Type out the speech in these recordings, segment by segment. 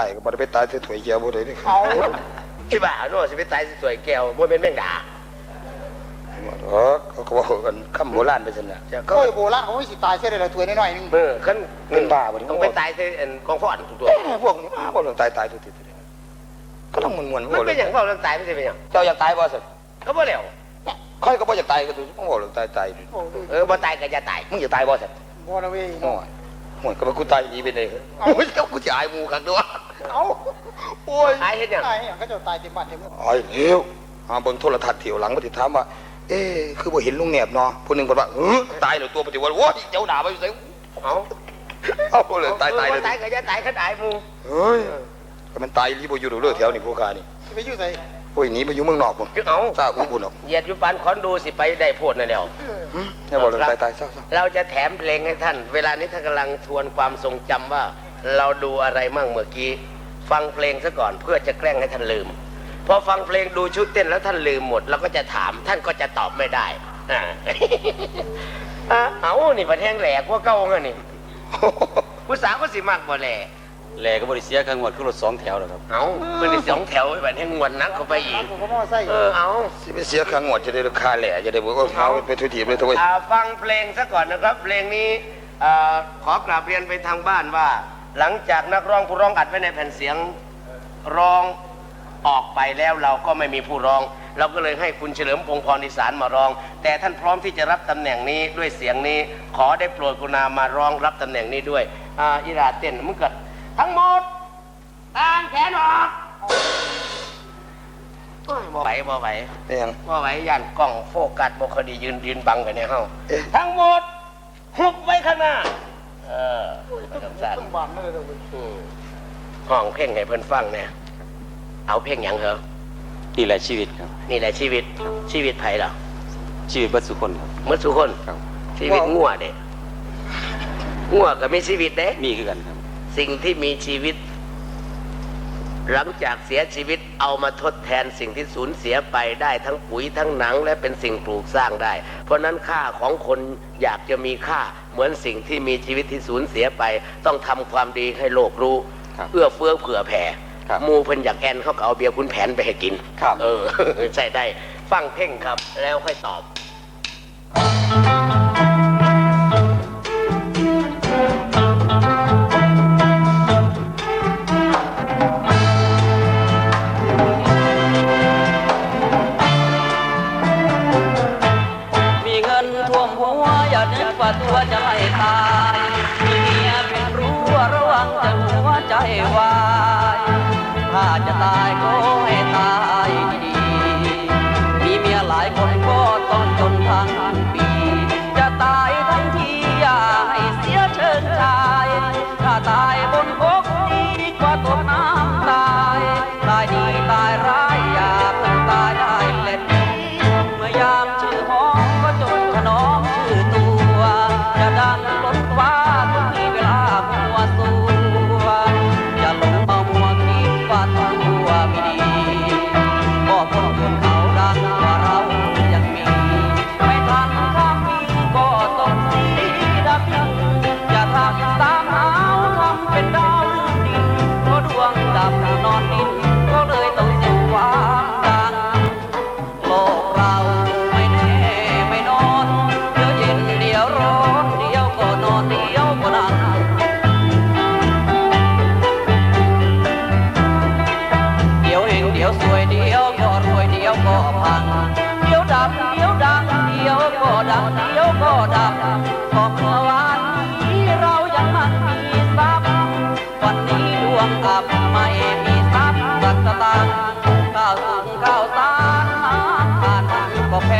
ไหลก็บ่ได้ไปตายใส่ถ้วยแก้วบ่ได้นี่เอาที่บ้าโน่สิไปตายสวยแก้วบ่เป็นแมงดาเออเขาก็บอกกันคำโบราณไปซั่นน่ะก็โอ้ยโบราณเขาไม่สิตายเสียเลยละถ้วยน้อยๆหนึงเออคันเป็นบ้าบ่นี่ต้องไปตายใส่อันกองฟอนทุกตัวเอ้ยพวกนี้มาบ่เรื่องตายตายทุกทีก็ต้องม่วนๆมันบ่เลเป็ยนอย่างเฝ้าเรื่องตายไม่ใช่เป็นอย่างเจ้าอยากตายบ่ซั่นก็บ่แล้วค่อยก็บ่อยากตายก็ตัวบ่เรื่องตายตายโอ้ยเออบ่ตายก็จะตายมึงอยากตายบ่ซั่นบ่ละเว้ยโอ้ย โอ้ยก็บ่กูตายดีไปเลยโอ้ยเจ้ากูจะอายหมู่คักด้วยเอาโอ้ยตายเฮ็ดหยังตายอย่างเขาเจะตายเต็มบ้านเต็มเมืองไอ้เร็วหาเบิ่งโทรทัศน์เที่ยวหลังมาติถามว่า เอ๊ะคือบ่เห็นลุงแหนบเนาะผู้หนึงก็ว่าเออตายแล้วตัวปฏิวัติโอ้ยเจ้าด่าไปอยู่ไสเอาเอาเลยตายตายเอเลอยบ่ตายก็จะตายคันตายหมู่เฮ้ยก็มันตายรีบ่อยู่ดอกเด้อแถวนี้พวกข้านี่สิไปอยู่ไส โอ้ยหนีไปอยู่เมืองนอกพุ่นคือเอาซาอุ้มพุ่นออกเหยียดอยู่ปานคอนดูสิไปได้โพดนั่นแหล้วเออหึอย่าบอกเรื่องตายตายซะซะเราจะแถมเพลงให้ท่าน เวลานี้ท่านกำลังทวนความทรงจำว่า เราดูอะไรมั่งเมื่อกี้ ฟังเพลงซะก่อนเพื่อจะแกล้งให้ท่านลืม พอฟังเพลงดูชุดเต้นแล้วท่านลืมหมด เราก็จะถามท่านก็จะตอบไม่ได้อ่าอะเอานี่ประเทงแหลกว่าเก้าเงี้ยนี่ผู้สาวก็สิมากบ่แหล่ แหลก็บริเสียข้างหมดขึ้นรถสองแถวแล้วครับเอาเป็นได้สองแถวไอ้บัดแห่งงวนนักเข้าไปอีก ผมก็มอไซค์เออเอาสิไปเสียค่างวดจะได้ราคาแหล่จะได้บอกว่าเอาไปทุทีบเลยเถอะเว้ยอ่าฟังเพลงซะก่อนนะครับ เพลงนี้อ่าขอกราบเรียนไปทางบ้านว่า หลังจากนักร้องผู้ร้องอัดไว้ในแผ่นเสียงร้องออกไปแล้วเราก็ไม่มีผู้ร้อง เราก็เลยให้คุณเฉลิมพงศ์พรอีสานมาร้อง แต่ท่านพร้อมที่จะรับตำแหน่งนี้ด้วยเสียงนี้ ขอได้โปรดกรุณามาร้องรับตำแหน่งนี้ด้วยอ่าอิราเต้นมึงเกิด ทั้งหมดต่างแขนออกโอ้ยบ่ไหวบ่ไหวนี่ยังว่าไว้ย่านกล้องโฟกัสบคดียืนยืนบังกันในห้องเอ๊ะ ทั้งหมดหุบไว้ข้างหน้าเออไปทำสั้นต้องบ้านนั่นเลยละเว้ยอืมห้องเพ่งให้เพิ่นฟังเนี่ยเอาเพ่งหยังเหรอนี่แหละชีวิตครับ นี่แหละชีวิตชีวิตไผ่เหรอชีวิตเบัดสุคนครับเมื่อสุคน ครับ ชีวิตงัวเด้งัวก็มีชีวิตเด้ มีคือกันครับ สิ่งที่มีชีวิต หลังจากเสียชีวิตเอามาทดแทนสิ่งที่สูญเสียไปได้ทั้งปุ๋ยทั้งหนังและเป็นสิ่งปลูกสร้างได้ เพราะฉะนั้นค่าของคนอยากจะมีค่าเหมือนสิ่งที่มีชีวิตที่สูญเสียไป ต้องทำความดีให้โลกรู้ครับเอื้อเฟื้อเผื่อแผ่ครับหมูเพิ่นอยากแอนเขาก็เอาเบียร์คุณแผนไปให้กิน ครับ เออ ใช่ได้ ฟังเพ่งครับแล้วค่อยตอบ จ เดียวก็ดับก็เมื่อวานนี้เรายังมันมีทรัพย์วันนี้ดวงอับไม่มีทรัพย์สักสตางค์ข้าวสุงข้าวสารน้ำทานก็แพ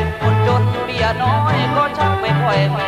งคนจนเบี้ยน้อยก็ชักไม่ค่อยมีแ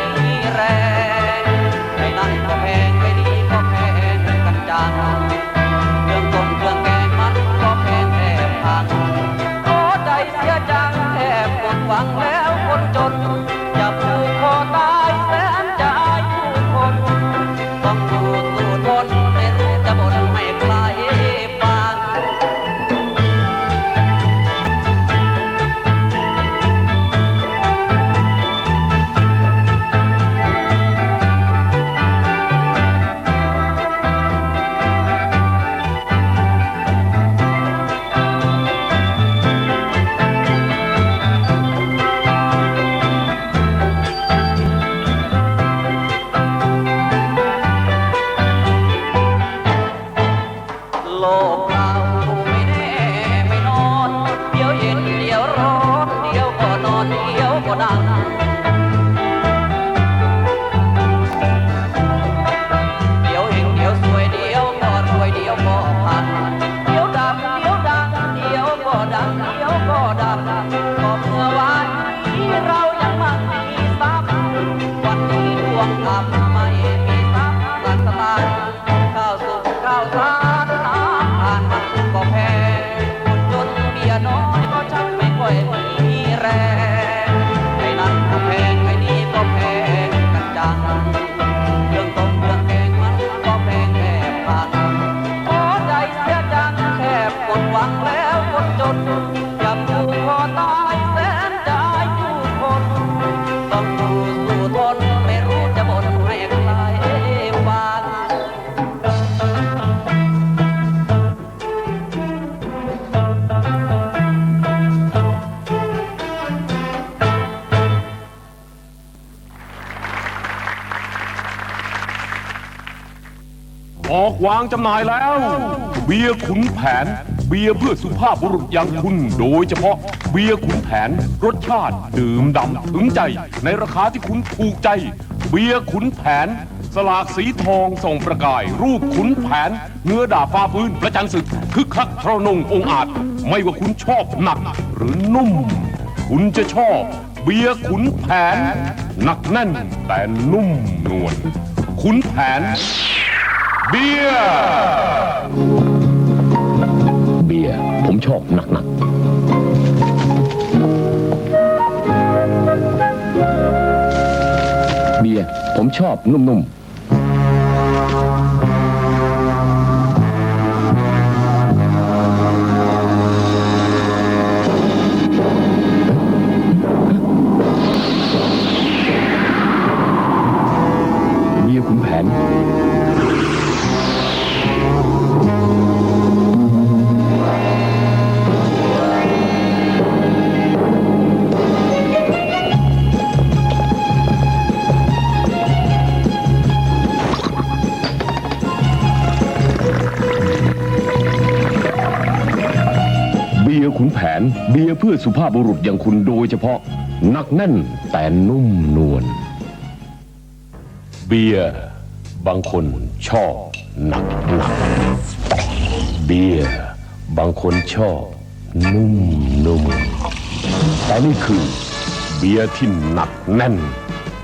มดหวังแล้วคนจนจับผูกคอตายแสนใจผู้คนต้องอยู่สู้ทนไม่รู้จะบ่นให้ใครฟังออกวางจำหน่ายแล้ว เบียร์ขุนแผน เบียร์เพื่อสุภาพบุรุษอย่างคุณ โดยเฉพาะเบียร์ขุนแผน รสชาติ ดื่มดำถึงใจ ในราคาที่คุณถูกใจ เบียร์ขุนแผน สลากสีทองส่องประกาย รูปขุนแผนเนื้อดาบฟ้าพื้นประจันศึกคึกคักทรนงองอาจ ไม่ว่าคุณชอบหนักหรือนุ่ม คุณจะชอบ เบียร์ขุนแผน หนักแน่นแต่นุ่มนวลขุนแผน เบียร์เบียร์ ผมชอบหนักๆเบียร์ผมชอบนุ่มๆเบียขุนแผน ยร์ขุนแผน เบียร์เพื่อสุภาพบุรุษอย่างคุณโดยเฉพาะหนักแน่นแต่นุ่มนวลเบียร์บางคนชอบหนักหนักเบียร์บางคนชอบ นุ่มนุ่มแต่นี่คือ เบียร์ที่หนักแน่น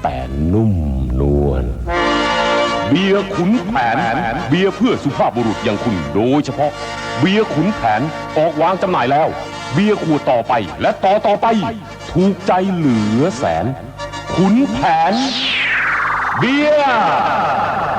แต่นุ่มนวลเบียร์ขุนแผนเบียร์เพื่อสุภาพบุรุษอย่างคุณโดยเฉพาะ เบียร์ขุนแผนออกวางจำหน่ายแล้ว เบียร์ขวดต่อไป และต่อต่อไป ถูกใจเหลือแสน ขุนแผน เบียร์